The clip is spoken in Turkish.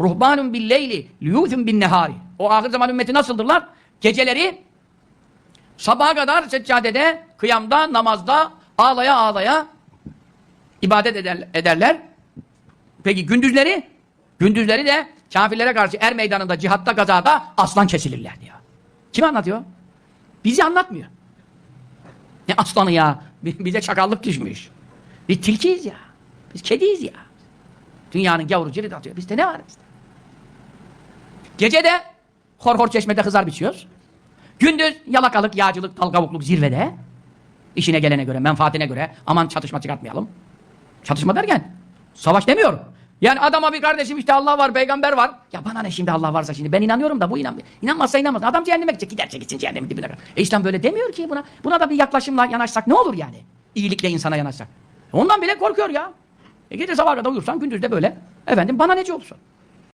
Ruhbanun bil leyli, liyuthun bin nehari. O ahir zaman ümmeti nasıldırlar? Geceleri sabaha kadar seccadede, kıyamda, namazda ağlaya ağlaya ibadet eder- ederler. Peki gündüzleri? Gündüzleri de kafirlere karşı er meydanında, cihatta, gazada aslan kesilirler diyor. Kim anlatıyor? Bizi anlatmıyor. Ne aslanı ya? Bi- Bize çakallık düşmüş. Biz tilkiyiz ya. Biz kediyiz ya. Dünyanın gavuru cirit atıyor. Bizde ne var bizde? Gece de hor hor çeşmede kızar biçiyoruz. Gündüz yalakalık, yağcılık, dalgavukluk zirvede. İşine gelene göre, menfaatine göre aman çatışma çıkartmayalım. Çatışma derken savaş demiyorum. Yani adama bir kardeşim işte Allah var, peygamber var. Ya bana ne şimdi Allah varsa şimdi ben inanıyorum da bu inanmıyor. İnanmazsa inanmaz. Adam cehenneme gidecek. Giderse gitsin cehennemin dibine. E İslam böyle demiyor ki buna. Buna da bir yaklaşımla yanaşsak ne olur yani? İyilikle insana yanaşsak. Ondan bile korkuyor ya. E gece sabaha kadar uyursan gündüz de böyle. Efendim bana nece olursun.